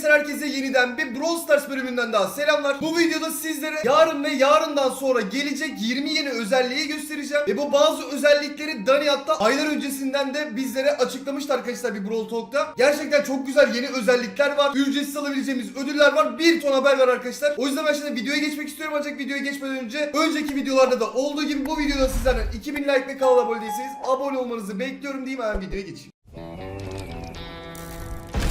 Arkadaşlar herkese yeniden bir Brawl Stars bölümünden daha selamlar. Bu videoda sizlere yarın ve yarından sonra gelecek 20 yeni özelliği göstereceğim. Ve bu bazı özellikleri Dani hatta aylar öncesinden de bizlere açıklamıştı arkadaşlar bir Brawl Talk'ta. Gerçekten çok güzel yeni özellikler var. Ücretsiz alabileceğimiz ödüller var. Bir ton haber var arkadaşlar. O yüzden ben şimdi videoya geçmek istiyorum ancak videoya geçmeden önce önceki videolarda da olduğu gibi bu videoda sizlerden 2000 like ve kanala abone değilseniz abone olmanızı bekliyorum diyeyim hemen videoya geçeyim.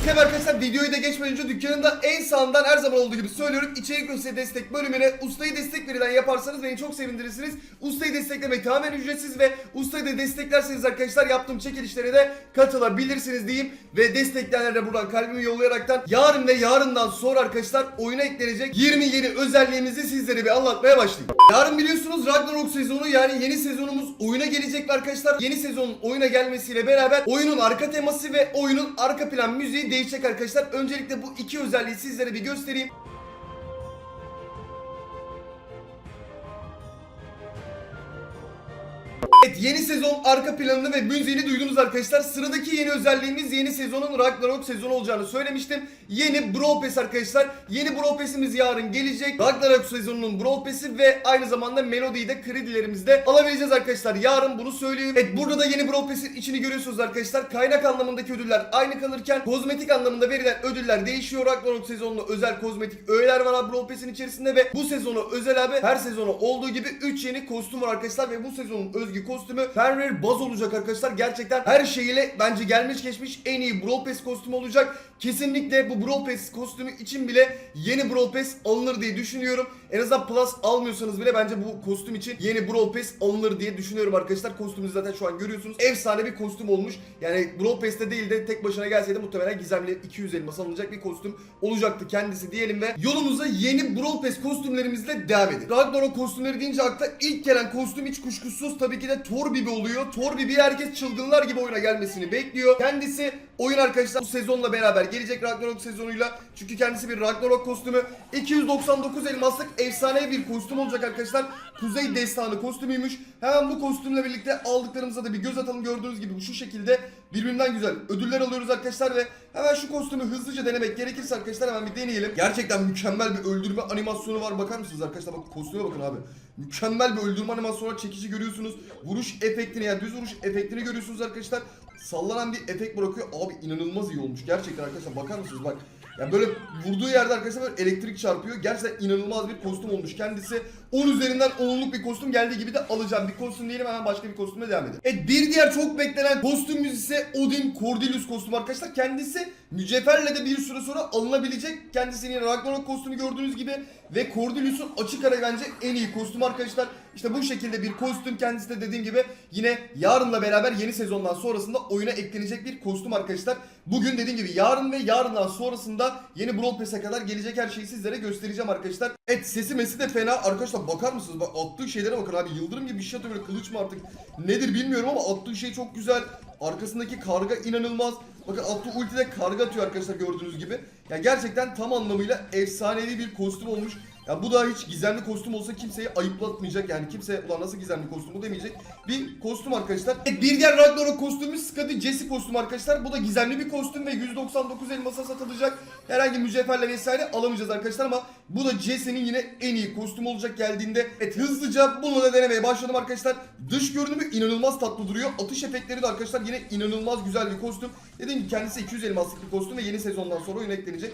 Tabii arkadaşlar videoyu da geçmeden önce dükkanın da en sağından her zaman olduğu gibi söylüyorum. İçerik ürünse destek bölümüne ustayı destek verilen yaparsanız beni çok sevindirirsiniz. Ustayı desteklemek tamamen ücretsiz ve ustayı da desteklerseniz arkadaşlar yaptığım çekilişlere de katılabilirsiniz diyeyim. Ve destekleyenlere de buradan kalbimi yollayaraktan yarın ve yarından sonra arkadaşlar oyuna eklenecek 20 yeni özelliğimizi sizlere bir anlatmaya başlayayım. Yarın biliyorsunuz Ragnarok sezonu yani yeni sezonumuz oyuna gelecek arkadaşlar yeni sezonun oyuna gelmesiyle beraber oyunun arka teması ve oyunun arka plan müziği değişecek arkadaşlar. Öncelikle bu iki özelliği sizlere bir göstereyim. Evet yeni sezon arka planını ve müziğini duydunuz arkadaşlar. Sıradaki yeni özelliğimiz yeni sezonun Ragnarok sezonu olacağını söylemiştim. Yeni Brawl Pass arkadaşlar. Yeni Brawl Pass'imiz yarın gelecek. Ragnarok sezonunun Brawl Pass'i ve aynı zamanda Melody'yi de kredilerimizde alabileceğiz arkadaşlar. Yarın bunu söyleyeyim. Evet burada da yeni Brawl Pass'in içini görüyorsunuz arkadaşlar. Kaynak anlamındaki ödüller aynı kalırken kozmetik anlamında verilen ödüller değişiyor. Ragnarok sezonunda özel kozmetik öğeler var abi Brawl Pass'in içerisinde ve bu sezonu özel abi her sezonu olduğu gibi 3 yeni kostüm var arkadaşlar ve bu sezonun özgü kostümü Fenrir Baz olacak arkadaşlar. Gerçekten her şeyiyle bence gelmiş geçmiş en iyi Brawl Pass kostümü olacak. Kesinlikle bu Brawl Pass kostümü için bile yeni Brawl Pass alınır diye düşünüyorum. En azından Plus almıyorsanız bile bence bu kostüm için yeni Brawl Pass alınır diye düşünüyorum arkadaşlar. Kostümü zaten şu an görüyorsunuz. Efsane bir kostüm olmuş. Yani Brawl Pass'te değil de tek başına gelseydi muhtemelen gizemli 200 elmas alınacak bir kostüm olacaktı kendisi diyelim ve yolumuza yeni Brawl Pass kostümlerimizle devam edelim. Ragnarok kostümleri deyince akla ilk gelen kostüm hiç kuşkusuz tabii ki de Thor Bibi oluyor. Thor Bibi herkes çılgınlar gibi oyuna gelmesini bekliyor. Kendisi oyun arkadaşlar bu sezonla beraber gelecek Ragnarok sezonuyla. Çünkü kendisi bir Ragnarok kostümü. 299 elmaslık efsane bir kostüm olacak arkadaşlar. Kuzey Destanı kostümüymüş. Hemen bu kostümle birlikte aldıklarımıza da bir göz atalım. Gördüğünüz gibi bu şu şekilde birbirinden güzel ödüller alıyoruz arkadaşlar ve hemen şu kostümü hızlıca denemek gerekirse arkadaşlar hemen bir deneyelim. Gerçekten mükemmel bir öldürme animasyonu var. Bakar mısınız arkadaşlar? Bak kostüme bakın abi. Mükemmel bir öldürme animasyonu. Çekici görüyorsunuz. Vuruş efektini yani düz vuruş efektini görüyorsunuz arkadaşlar. Sallanan bir efekt bırakıyor. Abi inanılmaz iyi olmuş. Gerçekten arkadaşlar bakar mısınız? Bak yani böyle vurduğu yerde arkadaşlar böyle elektrik çarpıyor. Gerçekten inanılmaz bir kostüm olmuş kendisi. 10 üzerinden 10'luk bir kostüm geldiği gibi de alacağım. Bir kostüm diyelim hemen başka bir kostüme devam edelim. Evet bir diğer çok beklenen kostümümüz ise Odin Cordelius kostüm arkadaşlar. Kendisi mücevherle de bir süre sonra alınabilecek. Kendisinin Ragnarok kostümü gördüğünüz gibi ve Cordelius'un açık ara bence en iyi kostüm arkadaşlar. İşte bu şekilde bir kostüm kendisi de dediğim gibi yine yarınla beraber yeni sezondan sonrasında oyuna eklenecek bir kostüm arkadaşlar. Bugün dediğim gibi yarın ve yarından sonrasında yeni Brawl Pass'e kadar gelecek her şeyi sizlere göstereceğim arkadaşlar. Evet sesi mesi de fena arkadaşlar bakar mısınız? Bak attığı şeylere bakın abi yıldırım gibi bir şey atıyor böyle kılıç mı artık nedir bilmiyorum ama attığı şey çok güzel. Arkasındaki karga inanılmaz. Bakın attığı ultide karga atıyor arkadaşlar gördüğünüz gibi. Ya gerçekten tam anlamıyla efsanevi bir kostüm olmuş. Ya bu da hiç gizemli kostüm olsa kimseyi ayıplatmayacak yani kimse ulan nasıl gizemli kostüm demeyecek bir kostüm arkadaşlar. Evet, bir diğer Ragnarok kostümümüz Skadi Jesse kostüm arkadaşlar. Bu da gizemli bir kostüm ve 199 elmasa satılacak. Herhangi mücevherle vesaire alamayacağız arkadaşlar ama bu da Jesse'nin yine en iyi kostüm olacak geldiğinde. Evet hızlıca bunu da denemeye başladım arkadaşlar. Dış görünümü inanılmaz tatlı duruyor. Atış efektleri de arkadaşlar yine inanılmaz güzel bir kostüm. Dediğim gibi kendisi 200 elmaslık bir kostüm ve yeni sezondan sonra oyuna eklenecek.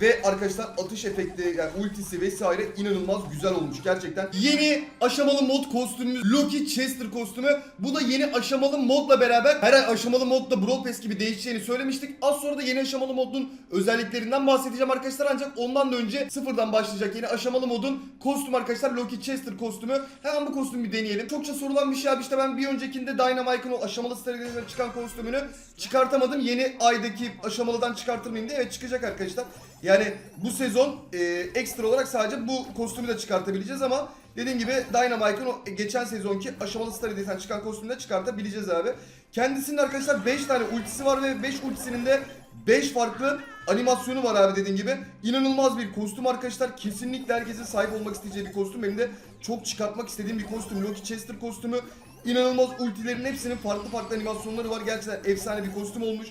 Ve arkadaşlar atış efekti yani ultisi vesaire inanılmaz güzel olmuş gerçekten. Yeni aşamalı mod kostümümüz Loki Chester kostümü. Bu da yeni aşamalı modla beraber her ay aşamalı modda Brawl Pass gibi değişeceğini söylemiştik. Az sonra da yeni aşamalı modun özelliklerinden bahsedeceğim arkadaşlar ancak ondan da önce sıfırdan başlayacak yeni aşamalı modun kostüm arkadaşlar Loki Chester kostümü. Hemen bu kostümü bir deneyelim. Çokça sorulan bir şey abi işte ben bir öncekinde Dynamite'ın o aşamalı stratejilerine çıkan kostümünü çıkartamadım. Yeni aydaki aşamalıdan çıkartır mıyım diye. Evet çıkacak arkadaşlar. Yani bu sezon e, ekstra olarak sadece bu kostümü de çıkartabileceğiz ama dediğim gibi Dynamite'ın o geçen sezonki aşamalı Star Edition çıkan kostümünü de çıkartabileceğiz abi. Kendisinin arkadaşlar 5 tane ultisi var ve 5 ultisinin de 5 farklı animasyonu var abi dediğim gibi. İnanılmaz bir kostüm arkadaşlar. Kesinlikle herkesin sahip olmak isteyeceği bir kostüm. Benim de çok çıkartmak istediğim bir kostüm. Loki Chester kostümü. İnanılmaz ultilerin hepsinin farklı farklı animasyonları var. Gerçekten efsane bir kostüm olmuş.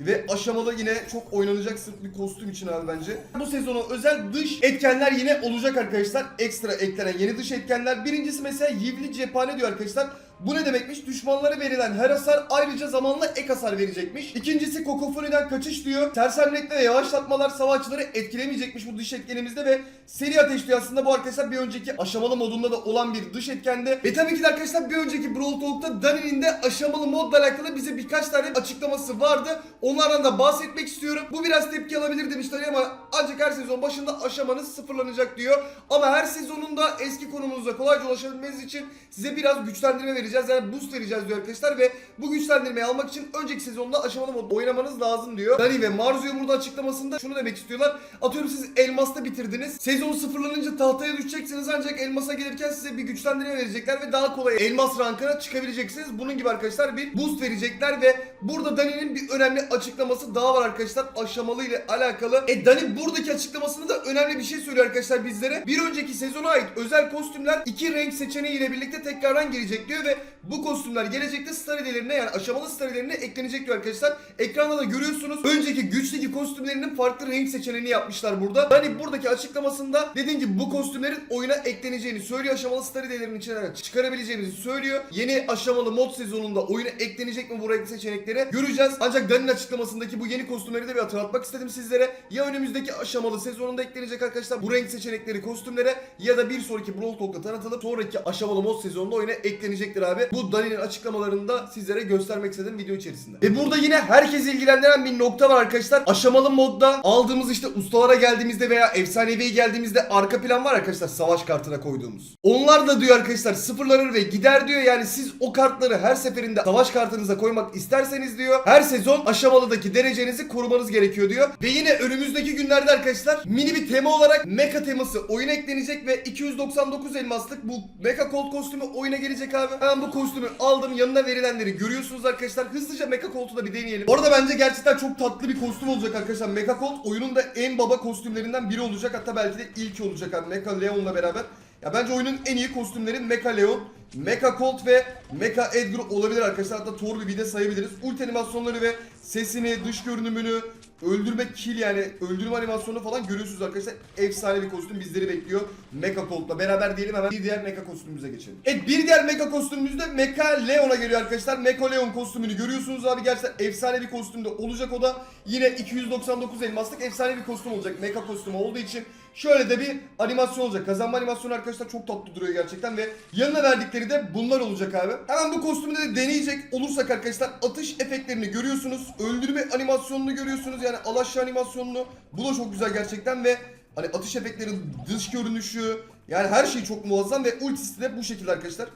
Ve aşamalı yine çok oynanacak sırf bir kostüm için abi bence. Bu sezona özel dış etkenler yine olacak arkadaşlar. Ekstra eklenen yeni dış etkenler. Birincisi mesela yivli cephane diyor arkadaşlar. Bu ne demekmiş? Düşmanlara verilen her hasar ayrıca zamanla ek hasar verecekmiş. İkincisi kokofoniden kaçış diyor. Sersemletme ve yavaşlatmalar savaşçıları etkilemeyecekmiş bu dış etkenimizde ve seri ateş diyor aslında bu arkadaşlar bir önceki aşamalı modunda da olan bir dış etkende. Ve tabii ki de arkadaşlar bir önceki Brawl Talk'ta Dani'nin de aşamalı modla alakalı bize birkaç tane açıklaması vardı. Onlardan da bahsetmek istiyorum. Bu biraz tepki alabilir demişler ama ancak her sezon başında aşamanız sıfırlanacak diyor. Ama her sezonunda eski konumunuza kolayca ulaşabilmeniz için size biraz güçlendirme vereceğiz. Yani boost vereceğiz diyor arkadaşlar ve bu güçlendirmeyi almak için önceki sezonda aşamalı mod oynamanız lazım diyor. Dani ve Marzu'ya burada açıklamasında şunu demek istiyorlar. Atıyorum siz elmasta bitirdiniz. Sezon sıfırlanınca tahtaya düşeceksiniz ancak elmasa gelirken size bir güçlendirme verecekler ve daha kolay elmas rankına çıkabileceksiniz. Bunun gibi arkadaşlar bir boost verecekler ve burada Dani'nin bir önemli açıklaması daha var arkadaşlar aşamalı ile alakalı. E Dani buradaki açıklamasında da önemli bir şey söylüyor arkadaşlar bizlere. Bir önceki sezona ait özel kostümler iki renk seçeneği ile birlikte tekrardan gelecek diyor ve bu kostümler gelecekte star hediyelerine yani aşamalı star hediyelerine eklenecek diyor arkadaşlar. Ekranda da görüyorsunuz. Önceki güçteki kostümlerinin farklı renk seçeneğini yapmışlar burada. Hani buradaki açıklamasında dediğim gibi bu kostümlerin oyuna ekleneceğini söylüyor. Aşamalı star hediyelerinin içinden çıkarabileceğimizi söylüyor. Yeni aşamalı mod sezonunda oyuna eklenecek mi bu renk seçenekleri göreceğiz. Ancak Dani'nin açıklamasındaki bu yeni kostümleri de bir hatırlatmak istedim sizlere. Ya önümüzdeki aşamalı sezonunda eklenecek arkadaşlar bu renk seçenekleri kostümlere ya da bir sonraki Brawl Talk'ta tanıtılıp sonraki aşamalı mod sezonunda oyuna eklenecektir abi. Bu Dani'nin açıklamalarını da sizlere göstermek istedim video içerisinde. Ve burada yine herkes ilgilendiren bir nokta var arkadaşlar. Aşamalı modda aldığımız işte ustalara geldiğimizde veya efsaneviye geldiğimizde arka plan var arkadaşlar savaş kartına koyduğumuz. Onlar da diyor arkadaşlar sıfırlanır ve gider diyor. Yani siz o kartları her seferinde savaş kartınıza koymak isterseniz diyor. Her sezon aşamalıdaki derecenizi korumanız gerekiyor diyor. Ve yine önümüzdeki günlerde arkadaşlar mini bir tema olarak mecha teması oyuna eklenecek ve 299 elmaslık bu mecha colt kostümü oyuna gelecek abi. Hemen bu kostümü aldım. Yanına verilenleri görüyorsunuz arkadaşlar. Hızlıca mecha colt'u da bir deneyelim. Orada bence gerçekten çok tatlı bir kostüm olacak arkadaşlar. Mecha colt oyunun da en baba kostümlerinden biri olacak. Hatta belki de ilki olacak abi. Mecha Leon'la beraber. Ya bence oyunun en iyi kostümleri Mecha Leon, Mecha Colt ve Mecha Edgar olabilir arkadaşlar. Hatta Thor bir de sayabiliriz. Ulti animasyonları ve sesini, dış görünümünü, öldürme kill yani öldürme animasyonu falan görüyorsunuz arkadaşlar. Efsane bir kostüm bizleri bekliyor. Mecha Colt'la beraber diyelim hemen bir diğer Mecha kostümümüze geçelim. Evet bir diğer Mecha kostümümüz de Mecha Leon'a geliyor arkadaşlar. Mecha Leon kostümünü görüyorsunuz abi. Gerçekten efsane bir kostümde olacak o da. Yine 299 elmaslık efsane bir kostüm olacak. Mecha kostümü olduğu için şöyle de bir animasyon olacak. Kazanma animasyonu arkadaşlar çok tatlı duruyor gerçekten ve yanına verdikleri de bunlar olacak abi. Hemen bu kostümü de deneyecek olursak arkadaşlar atış efektlerini görüyorsunuz. Öldürme animasyonunu görüyorsunuz. Yani alaşağı animasyonunu. Bu da çok güzel gerçekten ve hani atış efektleri, dış görünüşü yani her şey çok muazzam ve ultisi de bu şekilde arkadaşlar.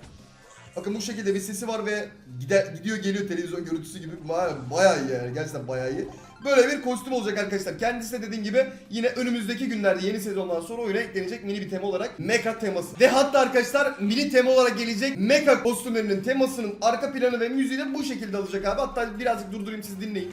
Bakın bu şekilde bir sesi var ve gider, gidiyor geliyor televizyon görüntüsü gibi Baya- bayağı iyi yani gerçekten bayağı iyi. Böyle bir kostüm olacak arkadaşlar. Kendisi de dediğim gibi yine önümüzdeki günlerde yeni sezondan sonra oyuna eklenecek mini bir tema olarak Mecha teması. Ve hatta arkadaşlar mini tema olarak gelecek Mecha kostümlerinin temasının arka planı ve müziği de bu şekilde alacak abi. Hatta birazcık durdurayım siz dinleyin.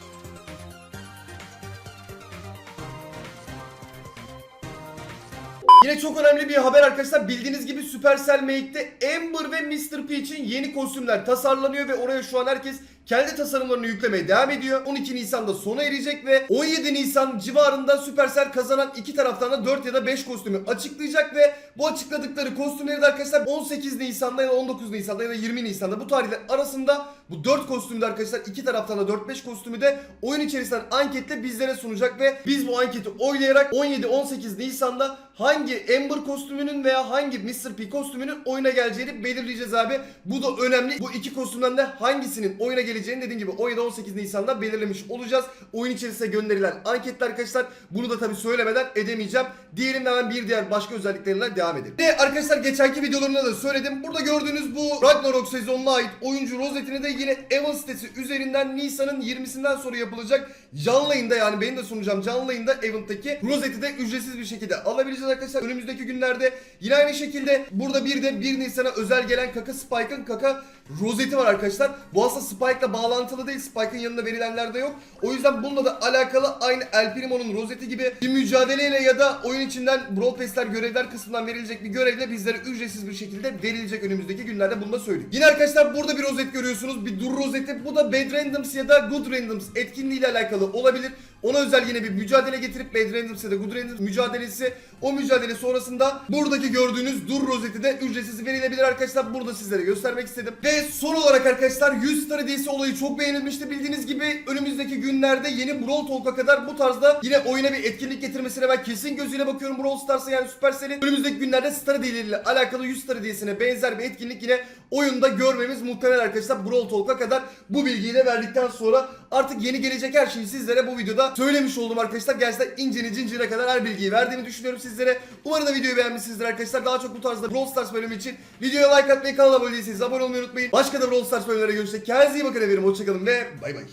Yine çok önemli bir haber arkadaşlar. Bildiğiniz gibi Supercell Make'de Amber ve Mr. P için yeni kostümler tasarlanıyor ve oraya şu an herkes kendi tasarımlarını yüklemeye devam ediyor. 12 Nisan'da sona erecek ve 17 Nisan civarında Supercell kazanan iki taraftan da 4 ya da 5 kostümü açıklayacak ve bu açıkladıkları kostümleri de arkadaşlar 18 Nisan'da ya da 19 Nisan'da ya da 20 Nisan'da bu tarihler arasında bu 4 kostümde arkadaşlar iki taraftan da 4-5 kostümü de oyun içerisinden anketle bizlere sunacak ve biz bu anketi oylayarak 17-18 Nisan'da hangi Amber kostümünün veya hangi Mr. P kostümünün oyuna geleceğini belirleyeceğiz abi. Bu da önemli. Bu iki kostümden de hangisinin oyuna geleceğini dediğim gibi 17-18 Nisan'da belirlemiş olacağız. Oyun içerisine gönderilen anketler arkadaşlar. Bunu da tabii söylemeden edemeyeceğim. Diğerinden hemen bir diğer başka özelliklerinden devam edelim. Ve arkadaşlar geçenki videolarımda da söyledim. Burada gördüğünüz bu Ragnarok sezonuna ait oyuncu rozetini de yine Evan sitesi üzerinden Nisan'ın 20'sinden sonra yapılacak canlı yayında yani benim de sunacağım canlı yayında Event'taki rozeti de ücretsiz bir şekilde alabileceğiz arkadaşlar. Önümüzdeki günlerde yine aynı şekilde burada bir de 1 Nisan'a özel gelen Kaka Spike'ın Kaka rozeti var arkadaşlar. Bu aslında Spike'la bağlantılı değil. Spike'ın yanında verilenler de yok. O yüzden bununla da alakalı aynı El Primo'nun rozeti gibi bir mücadeleyle ya da oyun içinden Brawl Pass'ler görevler kısmından verilecek bir görevle bizlere ücretsiz bir şekilde verilecek önümüzdeki günlerde bunu da söyleyeyim. Yine arkadaşlar burada bir rozet görüyorsunuz. Bir dur rozeti. Bu da Bad Randoms ya da Good Randoms etkinliğiyle alakalı olabilir. Ona özel yine bir mücadele getirip Bad Randoms ya da Good Randoms mücadelesi o mücadele sonrasında buradaki gördüğünüz dur rozeti de ücretsiz verilebilir arkadaşlar. Burada sizlere göstermek istedim. Ve son olarak arkadaşlar 100 star hediyesi olayı çok beğenilmişti. Bildiğiniz gibi önümüzdeki günlerde yeni Brawl Talk'a kadar bu tarzda yine oyuna bir etkinlik getirmesine ben kesin gözüyle bakıyorum Brawl Stars'a yani Supercell'in. Önümüzdeki günlerde star hediyeleriyle alakalı 100 star hediyesine benzer bir etkinlik yine oyunda görmemiz muhtemel arkadaşlar. Brawl Talk'a kadar bu bilgiyi de verdikten sonra artık yeni gelecek her şeyi sizlere bu videoda söylemiş oldum arkadaşlar. Gerçekten inceni cincine kadar her bilgiyi verdiğimi düşünüyorum sizlere. Umarım da videoyu beğenmişsinizdir arkadaşlar. Daha çok bu tarzda Brawl Stars bölümü için videoya like atmayı, kanala abone değilseniz abone olmayı unutmayın. Başka da Brawl Stars bölümlere görüşecek. Kendinize iyi bakın efendim. Hoşçakalın ve bay bay.